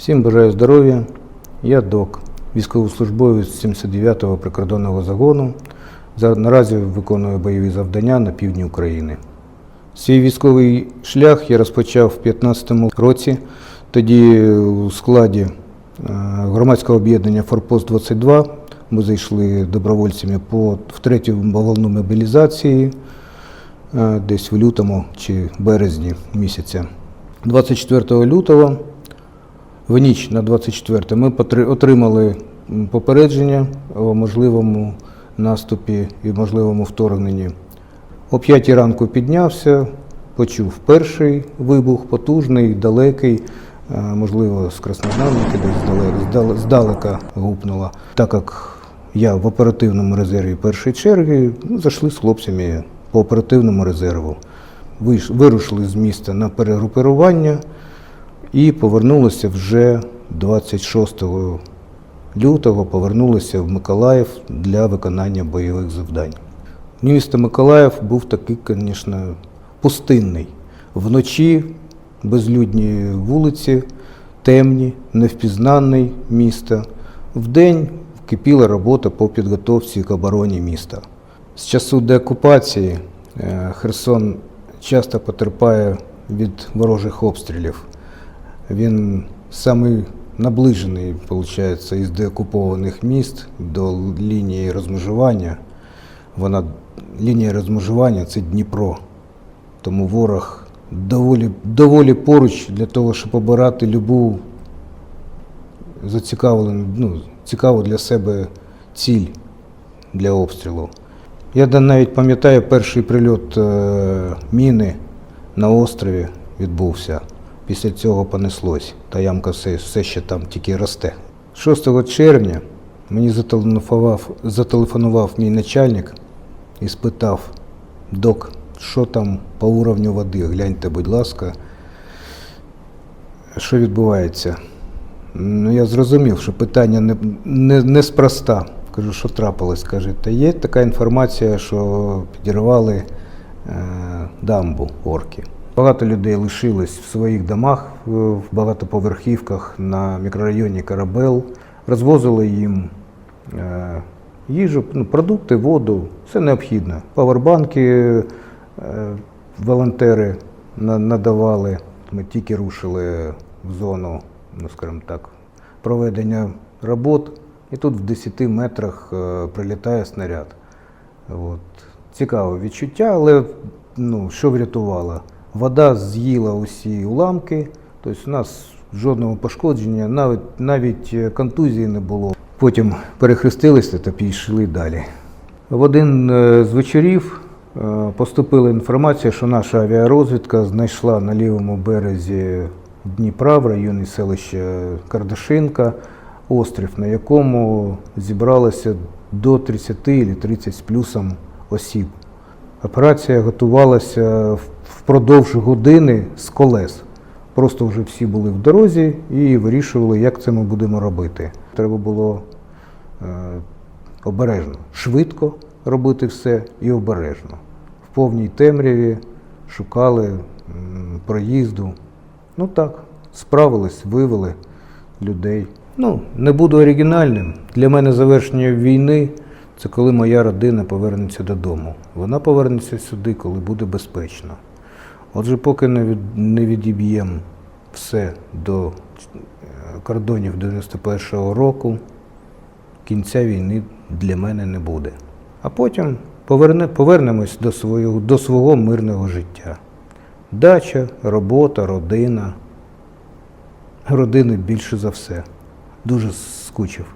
Всім бажаю здоров'я. Я док, військовослужбовець 79-го прикордонного загону. Наразі виконую бойові завдання на півдні України. Свій військовий шлях я розпочав в 2015 році. Тоді у складі е, громадського об'єднання Форпост 22 ми зайшли добровольцями по в третю волну мобілізації е, десь в лютому чи березні місяця. 24 лютого в ніч на 24 ми отримали попередження о можливому наступі і можливому вторгненні. О 5 ранку піднявся, почув перший вибух, потужний, далекий, е, можливо, з Краснодарники, десь здале- здале- здалека гупнула. Так як я в оперативному резерві першої черги, ну, зайшли з хлопцями по оперативному резерву. Вирушили з міста на перегрупування і повернулися вже 26 лютого, повернулися в Миколаїв для виконання бойових завдань. Місто Миколаїв був такий, звісно, пустинний. Вночі безлюдні вулиці, темні, невпізнанний місто. Вдень кипіла робота по підготовці к обороні міста. З часу деокупації е, Херсон часто потерпає від ворожих обстрілів. Він самий наближений, виходить, із деокупованих міст до лінії розмежування. Вона лінія розмежування це Дніпро. Тому ворог доволі, доволі поруч для того, щоб обирати любу зацікавлену, ну, цікаву для себе ціль для обстрілу. Я навіть пам'ятаю перший прильот е, міни на острові відбувся. Після цього понеслось. Та ямка все, все ще там тільки росте. 6 червня мені зателефонував, зателефонував мій начальник і спитав: док, що там по уровню води? Гляньте, будь ласка, що відбувається. Ну, я зрозумів, що питання не, не, неспроста. Кажу, що трапилось. Каже, та є така інформація, що підірвали е, дамбу орки. Багато людей лишились в своїх домах, в в багатоповерхівках на мікрорайоні Карабел. Розвозили їм е, їжу, ну, продукти, воду, все необхідне. Павербанки е, волонтери надавали. Ми тільки рушили в зону, ну скажімо так, проведення робот, і тут в 10 метрах е, прилітає снаряд. От. Цікаве відчуття, але ну, що врятувало? Вода з'їла усі уламки, тобто у нас жодного пошкодження, навіть, навіть е, контузії не було. Потім перехрестилися та пішли далі. В один е, з вечорів е, поступила інформація, що наша авіарозвідка знайшла на лівому березі Дніпра в районі селища Кардашинка острів, на якому зібралося до 30 або 30 з плюсом осіб. Операція готувалася впродовж години з колес. Просто вже всі були в дорозі і вирішували, як це ми будемо робити. Треба було е, обережно, швидко робити все і обережно. В повній темряві шукали м, проїзду. Ну так, справились, вивели людей. Ну, не буду оригінальним. Для мене завершення війни це коли моя родина повернеться додому. Вона повернеться сюди, коли буде безпечно. Отже, поки не, від, не відіб'ємо все до е, кордонів 91-го року, кінця війни для мене не буде. А потім поверне, повернемось до свого, до свого мирного життя. Дача, робота, родина. Родини більше за все. Дуже скучив.